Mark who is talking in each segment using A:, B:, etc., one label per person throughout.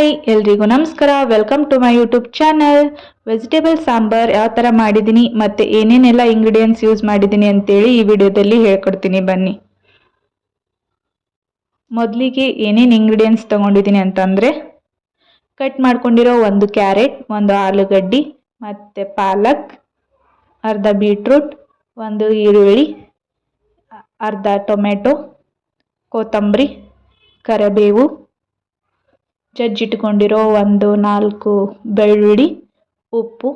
A: Hi, ಎಲ್ರಿಗೂ ನಮಸ್ಕಾರ. Welcome to my YouTube channel vegetable sambar ಯಾವ ಥರ ಮಾಡಿದ್ದೀನಿ ಮತ್ತು ಏನೇನೆಲ್ಲ ಇಂಗ್ರೀಡಿಯೆಂಟ್ಸ್ ಯೂಸ್ ಮಾಡಿದ್ದೀನಿ ಅಂತೇಳಿ ಈ ವಿಡಿಯೋದಲ್ಲಿ ಹೇಳ್ಕೊಡ್ತೀನಿ. ಬನ್ನಿ. ಮೊದಲಿಗೆ ಏನೇನು ಇಂಗ್ರೀಡಿಯೆಂಟ್ಸ್ ತೊಗೊಂಡಿದ್ದೀನಿ ಅಂತಂದರೆ ಕಟ್ ಮಾಡ್ಕೊಂಡಿರೋ ಒಂದು ಕ್ಯಾರೆಟ್, ಒಂದು ಆಲೂಗಡ್ಡಿ, ಮತ್ತು ಪಾಲಕ್, ಅರ್ಧ ಬೀಟ್ರೂಟ್ ಒಂದು ಈರುಳ್ಳಿ, ಅರ್ಧ ಟೊಮೆಟೊ ಕೊತ್ತಂಬರಿ, ಕರಿಬೇವು ಜಜ್ಜಿಟ್ಕೊಂಡಿರೋ ಒಂದು ನಾಲ್ಕು ಬೆಳ್ಳುಳ್ಳಿ, ಉಪ್ಪು,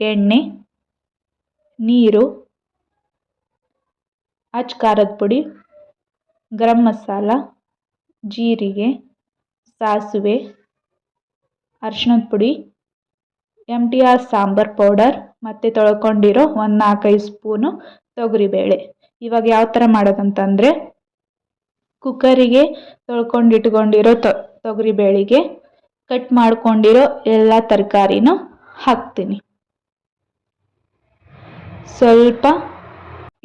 A: ಎಣ್ಣೆ, ನೀರು, ಅಚ್ ಖಾರದ ಪುಡಿ, ಗರಂ ಮಸಾಲ, ಜೀರಿಗೆ, ಸಾಸಿವೆ, ಅರ್ಶಿಣದ ಪುಡಿ M T R sambar powder ಮತ್ತು ತೊಳ್ಕೊಂಡಿರೋ ಒಂದು ನಾಲ್ಕೈದು ಸ್ಪೂನು ತೊಗರಿಬೇಳೆ. ಇವಾಗ ಯಾವ ಥರ ಮಾಡೋದಂತಂದರೆ ಕುಕ್ಕರಿಗೆ ತೊಳ್ಕೊಂಡು ಇಟ್ಕೊಂಡಿರೋ ತೊಗರಿಬೇಳೆಗೆ ಕಟ್ ಮಾಡ್ಕೊಂಡಿರೋ ಎಲ್ಲ ತರಕಾರಿನ ಹಾಕ್ತೀನಿ. ಸ್ವಲ್ಪ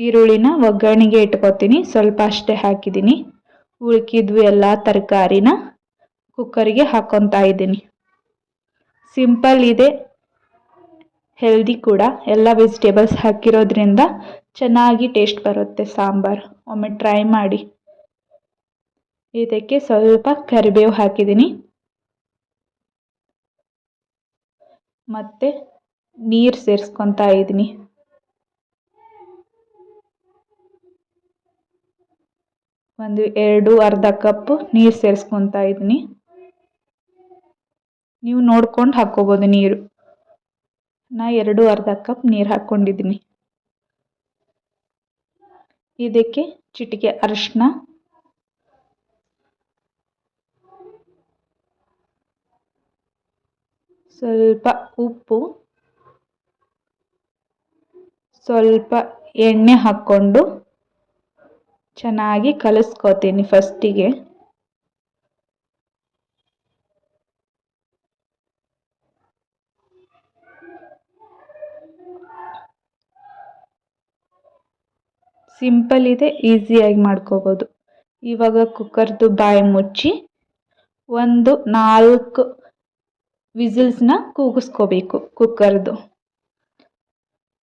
A: ಈರುಳ್ಳಿನ ಒಗ್ಗರಣೆಗೆ ಇಟ್ಕೋತೀನಿ. ಸ್ವಲ್ಪ ಅಷ್ಟೇ ಹಾಕಿದ್ದೀನಿ. ಉಳ್ಕಿದ್ವು ಎಲ್ಲ ತರಕಾರಿನ ಕುಕ್ಕರಿಗೆ ಹಾಕ್ಕೊತಾ ಇದ್ದೀನಿ. ಸಿಂಪಲ್ ಇದೆ. ಹೆಲ್ದಿ ಕೂಡ. ಎಲ್ಲ ವೆಜಿಟೇಬಲ್ಸ್ ಹಾಕಿರೋದ್ರಿಂದ ಚೆನ್ನಾಗಿ ಟೇಸ್ಟ್ ಬರುತ್ತೆ ಸಾಂಬಾರು. ಒಮ್ಮೆ ಟ್ರೈ ಮಾಡಿ. ಇದಕ್ಕೆ ಸ್ವಲ್ಪ ಕರಿಬೇವು ಹಾಕಿದ್ದೀನಿ. ಮತ್ತು ನೀರು ಸೇರಿಸ್ಕೊತಾ ಇದ್ದೀನಿ. ಒಂದು ಎರಡು ಅರ್ಧ ಕಪ್ ನೀರು ಸೇರಿಸ್ಕೊತಾ ಇದ್ದೀನಿ. ನೀವು ನೋಡ್ಕೊಂಡು ಹಾಕ್ಕೋಬೋದು ನೀರು. ನಾ ಎರಡು ಅರ್ಧ ಕಪ್ ನೀರು ಹಾಕ್ಕೊಂಡಿದ್ದೀನಿ ಇದಕ್ಕೆ ಚಿಟಿಕೆ ಅರಿಶಿನ ಸ್ವಲ್ಪ ಉಪ್ಪು, ಸ್ವಲ್ಪ ಎಣ್ಣೆ ಹಾಕ್ಕೊಂಡು ಚೆನ್ನಾಗಿ ಕಲಿಸ್ಕೋತೀನಿ ಫಸ್ಟಿಗೆ. ಸಿಂಪಲ್ ಇದೆ ಈಸಿಯಾಗಿ ಮಾಡ್ಕೋಬೋದು. ಇವಾಗ ಕುಕ್ಕರ್ದು ಬಾಯಿ ಮುಚ್ಚಿ ಒಂದು ನಾಲ್ಕು ವಿಸಿಲ್ಸ್ನ ಕೂಗಿಸ್ಕೋಬೇಕು ಕುಕ್ಕರ್ದು.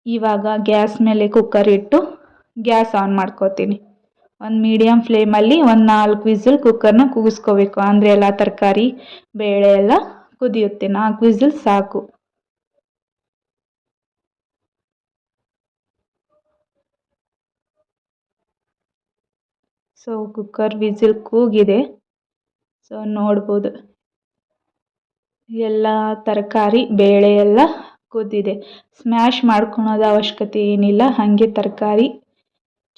A: ಇವಾಗ ಗ್ಯಾಸ್ ಮೇಲೆ ಕುಕ್ಕರ್ ಇಟ್ಟು ಗ್ಯಾಸ್ ಆನ್ ಮಾಡ್ಕೋತೀನಿ. ಒಂದು ಮೀಡಿಯಮ್ ಫ್ಲೇಮಲ್ಲಿ ಒಂದು ನಾಲ್ಕು ವಿಸಿಲ್ ಕುಕ್ಕರ್ನ ಕೂಗಿಸ್ಕೋಬೇಕು. ಅಂದರೆ ಎಲ್ಲ ತರಕಾರಿ, ಬೇಳೆ ಎಲ್ಲ ಕುದಿಯುತ್ತೆ. ನಾಲ್ಕು ವಿಸಿಲ್ ಸಾಕು. ಸೊ ಕುಕ್ಕರ್ ವಿಸಿಲ್ ಕೂಗಿದೆ. ಸೊ ನೋಡ್ಬೋದು. ಎಲ್ಲ ತರಕಾರಿ ಬೇಳೆ ಎಲ್ಲ ಕುದ್ದಿದೆ. ಸ್ಮ್ಯಾಶ್ ಮಾಡ್ಕೊಳೋದು ಅವಶ್ಯಕತೆ ಏನಿಲ್ಲ. ಹಾಗೆ ತರಕಾರಿ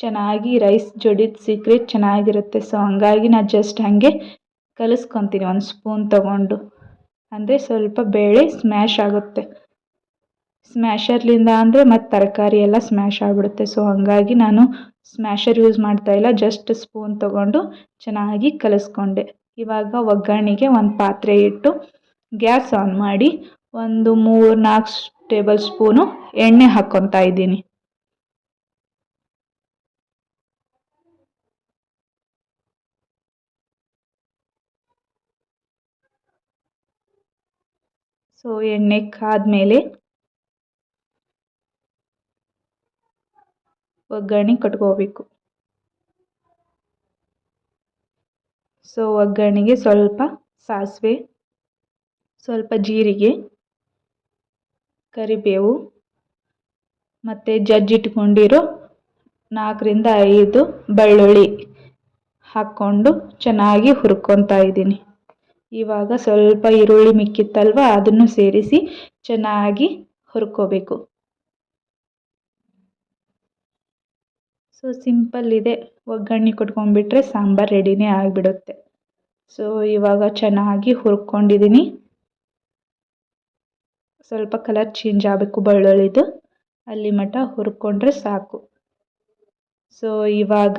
A: ಚೆನ್ನಾಗಿ ರೈಸ್ ಜೊಡಿದ ಸಿಕ್ಕರೆ ಚೆನ್ನಾಗಿರುತ್ತೆ. ಸೊ ಹಂಗಾಗಿ ನಾನು ಜಸ್ಟ್ ಹಾಗೆ ಕಲಿಸ್ಕೊತೀನಿ. ಒಂದು ಸ್ಪೂನ್ ತಗೊಂಡು. ಅಂದರೆ ಸ್ವಲ್ಪ ಬೇಳೆ ಸ್ಮ್ಯಾಶ್ ಆಗುತ್ತೆ. ಸ್ಮ್ಯಾಶರ್ಲಿಂದ ಅಂದರೆ ಮತ್ತು ತರಕಾರಿ ಎಲ್ಲ ಸ್ಮ್ಯಾಶ್ ಆಗಿಬಿಡುತ್ತೆ. ಸೊ ಹಾಗಾಗಿ ನಾನು ಸ್ಮ್ಯಾಶರ್ ಯೂಸ್ ಮಾಡ್ತಾ ಇಲ್ಲ. ಜಸ್ಟ್ ಸ್ಪೂನ್ ತಗೊಂಡು ಚೆನ್ನಾಗಿ ಕಲಿಸ್ಕೊಂಡೆ. ಇವಾಗ ಒಗ್ಗರಣೆಗೆ ಒಂದು ಪಾತ್ರೆ ಇಟ್ಟು ಗ್ಯಾಸ್ ಆನ್ ಮಾಡಿ ಒಂದು ಮೂರು ನಾಲ್ಕು ಟೇಬಲ್ ಸ್ಪೂನು ಎಣ್ಣೆ ಹಾಕ್ಕೊತಾ ಇದ್ದೀನಿ. ಸೊ ಎಣ್ಣೆ ಕಾದ್ಮೇಲೆ ಒಗ್ಗರಣೆ ಕಟ್ಕೋಬೇಕು. ಸೊ ಒಗ್ಗರಣೆಗೆ ಸ್ವಲ್ಪ ಸಾಸಿವೆ ಸ್ವಲ್ಪ ಜೀರಿಗೆ, ಕರಿಬೇವು ಮತ್ತು ಜಜ್ಜಿಟ್ಕೊಂಡಿರೋ ನಾಲ್ಕರಿಂದ ಐದು ಬೆಳ್ಳುಳ್ಳಿ ಹಾಕ್ಕೊಂಡು ಚೆನ್ನಾಗಿ ಹುರ್ಕೊತಾ ಇದ್ದೀನಿ. ಇವಾಗ ಸ್ವಲ್ಪ ಈರುಳ್ಳಿ ಮಿಕ್ಕಿತ್ತಲ್ವ, ಅದನ್ನು ಸೇರಿಸಿ ಚೆನ್ನಾಗಿ ಹುರ್ಕೋಬೇಕು. ಸೊ, ಸಿಂಪಲ್ ಇದೆ. ಒಗ್ಗರಣೆ ಕೊಟ್ಕೊಂಡ್ಬಿಟ್ರೆ ಸಾಂಬಾರು ರೆಡಿನೇ ಆಗಿಬಿಡುತ್ತೆ. ಸೊ, ಇವಾಗ ಚೆನ್ನಾಗಿ ಹುರ್ಕೊಂಡಿದ್ದೀನಿ. ಸ್ವಲ್ಪ ಕಲರ್ ಚೇಂಜ್ ಆಗಬೇಕು ಬೆಳ್ಳುಳ್ಳಿದು. ಅಲ್ಲಿ ಮಟ ಹುರ್ಕೊಂಡ್ರೆ ಸಾಕು. ಸೊ ಇವಾಗ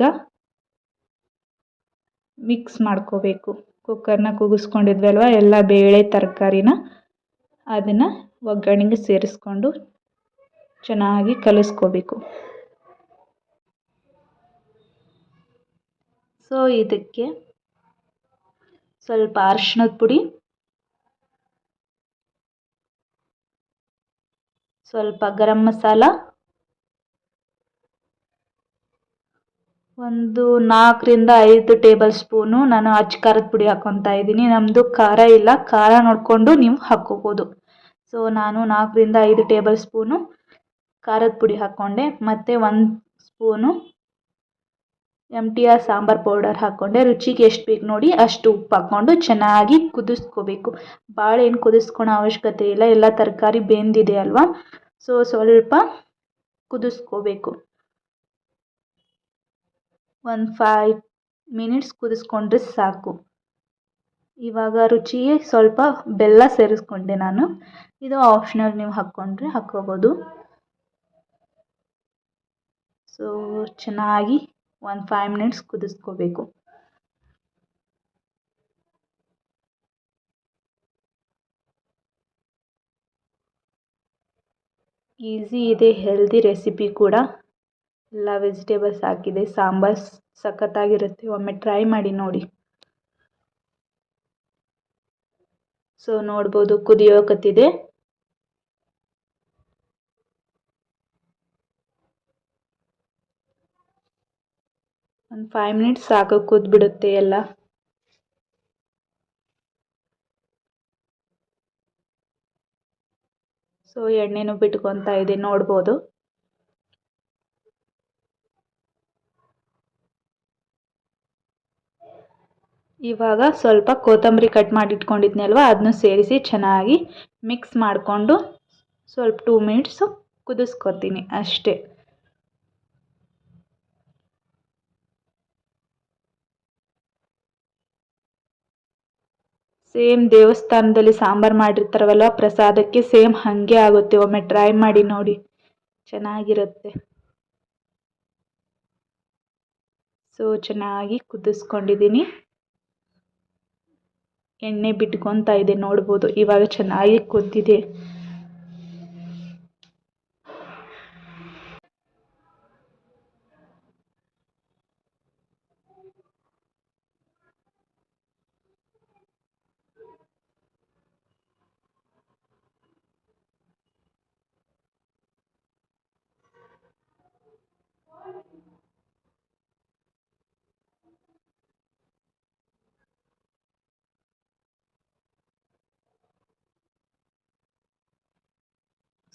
A: ಮಿಕ್ಸ್ ಮಾಡ್ಕೋಬೇಕು. ಕುಕ್ಕರ್ನ ಕೂಗಿಸ್ಕೊಂಡಿದ್ವಲ್ವ ಎಲ್ಲ ಬೇಳೆ, ತರಕಾರಿನ ಅದನ್ನು ಒಗ್ಗರಣೆಗೆ ಸೇರಿಸ್ಕೊಂಡು ಚೆನ್ನಾಗಿ ಕಲಿಸ್ಕೋಬೇಕು. ಸೊ ಇದಕ್ಕೆ ಸ್ವಲ್ಪ ಅರ್ಶಿಣದ ಪುಡಿ ಸ್ವಲ್ಪ ಗರಂ ಮಸಾಲ. ಒಂದು ನಾಲ್ಕರಿಂದ ಐದು ಟೇಬಲ್ ಸ್ಪೂನು ನಾನು ಅಚ್ಚ ಖಾರದ ಪುಡಿ ಹಾಕ್ಕೊತಾ ಇದ್ದೀನಿ. ನಮ್ಮದು ಖಾರ ಇಲ್ಲ. ಖಾರ ನೋಡಿಕೊಂಡು ನೀವು ಹಾಕ್ಕೋಬೋದು ಸೊ, ನಾನು ನಾಲ್ಕರಿಂದ ಐದು ಟೇಬಲ್ ಸ್ಪೂನು ಖಾರದ ಪುಡಿ ಹಾಕ್ಕೊಂಡೆ ಮತ್ತು ಒಂದು spoon M T R sambar powder ಹಾಕ್ಕೊಂಡೆ ರುಚಿಗೆ ಎಷ್ಟು ಬೇಕು ನೋಡಿ ಅಷ್ಟು ಉಪ್ಪು ಹಾಕ್ಕೊಂಡು ಚೆನ್ನಾಗಿ ಕುದಿಸ್ಕೋಬೇಕು. ಭಾಳ ಏನು ಕುದಿಸ್ಕೊಳೋ ಅವಶ್ಯಕತೆ ಇಲ್ಲ, ಎಲ್ಲ ತರಕಾರಿ ಬೆಂದಿದೆ ಅಲ್ವಾ? ಸೊ ಸ್ವಲ್ಪ ಕುದಿಸ್ಕೋಬೇಕು. ಒಂದು ಫೈವ್ ಮಿನಿಟ್ಸ್ ಕುದಿಸ್ಕೊಂಡ್ರೆ ಸಾಕು. ಇವಾಗ ರುಚಿಗೆ ಸ್ವಲ್ಪ ಬೆಲ್ಲ ಸೇರಿಸ್ಕೊಂಡೆ ನಾನು. ಇದು ಆಪ್ಷನಲ್ ನೀವು ಹಾಕ್ಕೊಂಡ್ರೆ ಹಾಕ್ಕೋಬೋದು. ಸೊ ಚೆನ್ನಾಗಿ ಒಂದು ಫೈವ್ ಮಿನಿಟ್ಸ್ ಕುದಿಸ್ಕೋಬೇಕು. ಈಸಿ ಇದೆ ಹೆಲ್ದಿ ರೆಸಿಪಿ ಕೂಡ. ಎಲ್ಲ ವೆಜಿಟೇಬಲ್ಸ್ ಹಾಕಿದೆ, ಸಾಂಬಾರ್ ಸಖತ್ತಾಗಿರುತ್ತೆ, ಒಮ್ಮೆ ಟ್ರೈ ಮಾಡಿ ನೋಡಿ. ಸೊ ನೋಡ್ಬೋದು, ಕುದಿಯೋಕತ್ತಿದೆ. ಒಂದು ಫೈವ್ ಮಿನಿಟ್ಸ್ ಸಾಕು ಕುದ್ಬಿಡುತ್ತೆ ಎಲ್ಲ. ಸೊ ಎಣ್ಣೆನೂ ಬಿಟ್ಕೊತಾ ಇದೆ ನೋಡ್ಬೋದು. ಇವಾಗ ಸ್ವಲ್ಪ ಕೊತ್ತಂಬರಿ ಕಟ್ ಮಾಡಿ ಇಟ್ಕೊಂಡಿದ್ನಲ್ವ ಅದನ್ನು ಸೇರಿಸಿ ಚೆನ್ನಾಗಿ ಮಿಕ್ಸ್ ಮಾಡಿಕೊಂಡು ಸ್ವಲ್ಪ ಟೂ ಮಿನಿಟ್ಸು ಕುದಿಸ್ಕೊತೀನಿ ಅಷ್ಟೇ. ಸೇಮ್ ದೇವಸ್ಥಾನದಲ್ಲಿ ಸಾಂಬಾರು ಮಾಡಿರ್ತಾರವಲ್ಲ, ಪ್ರಸಾದಕ್ಕೆ ಸೇಮ್ ಹಾಗೆ ಆಗುತ್ತೆ. ಒಮ್ಮೆ ಟ್ರೈ ಮಾಡಿ ನೋಡಿ. ಚೆನ್ನಾಗಿರುತ್ತೆ. ಸೊ ಚೆನ್ನಾಗಿ ಕುದಿಸ್ಕೊಂಡಿದ್ದೀನಿ. ಎಣ್ಣೆ ಬಿಟ್ಕೊತಾ ಇದೆ, ನೋಡ್ಬೋದು. ಇವಾಗ ಚೆನ್ನಾಗಿ ಕುದ್ದಿದೆ.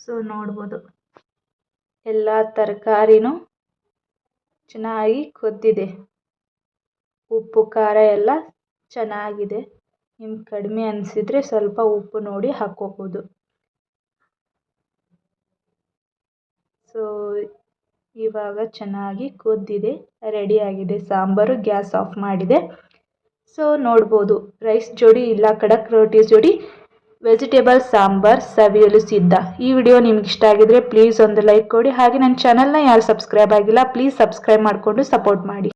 A: ಸೊ ನೋಡ್ಬೋದು. ಎಲ್ಲ ತರಕಾರಿನೂ ಚೆನ್ನಾಗಿ ಕುದ್ದಿದೆ. ಉಪ್ಪು, ಖಾರ ಎಲ್ಲ ಚೆನ್ನಾಗಿದೆ. ನಿಮ್ಗೆ ಕಡಿಮೆ ಅನಿಸಿದ್ರೆ ಸ್ವಲ್ಪ ಉಪ್ಪು ನೋಡಿ ಹಾಕ್ಕೋಬೋದು. ಸೊ ಇವಾಗ ಚೆನ್ನಾಗಿ ಕುದ್ದಿದೆ ರೆಡಿಯಾಗಿದೆ ಸಾಂಬಾರು ಗ್ಯಾಸ್ ಆಫ್ ಮಾಡಿದೆ. ಸೊ ನೋಡ್ಬೋದು. ರೈಸ್ ಜೋಡಿ ಇಲ್ಲ, ಖಡಕ್ ರೋಟಿ ಜೋಡಿ ವೆಜಿಟೇಬಲ್, ಸಾಂಬಾರ್, ಸವಿಯಲು ಸಿದ್ಧ. ಈ ವಿಡಿಯೋ ನಿಮ್ಗೆ ಇಷ್ಟ ಆಗಿದ್ರೆ ಪ್ಲೀಸ್ ಒಂದು ಲೈಕ್ ಕೊಡಿ. ಹಾಗೆ ನನ್ನ ಚಾನಲ್ನ ಯಾರು ಸಬ್ಸ್ಕ್ರೈಬ್ ಆಗಿಲ್ಲ ಪ್ಲೀಸ್ ಸಬ್ಸ್ಕ್ರೈಬ್ ಮಾಡಿಕೊಂಡು ಸಪೋರ್ಟ್ ಮಾಡಿ.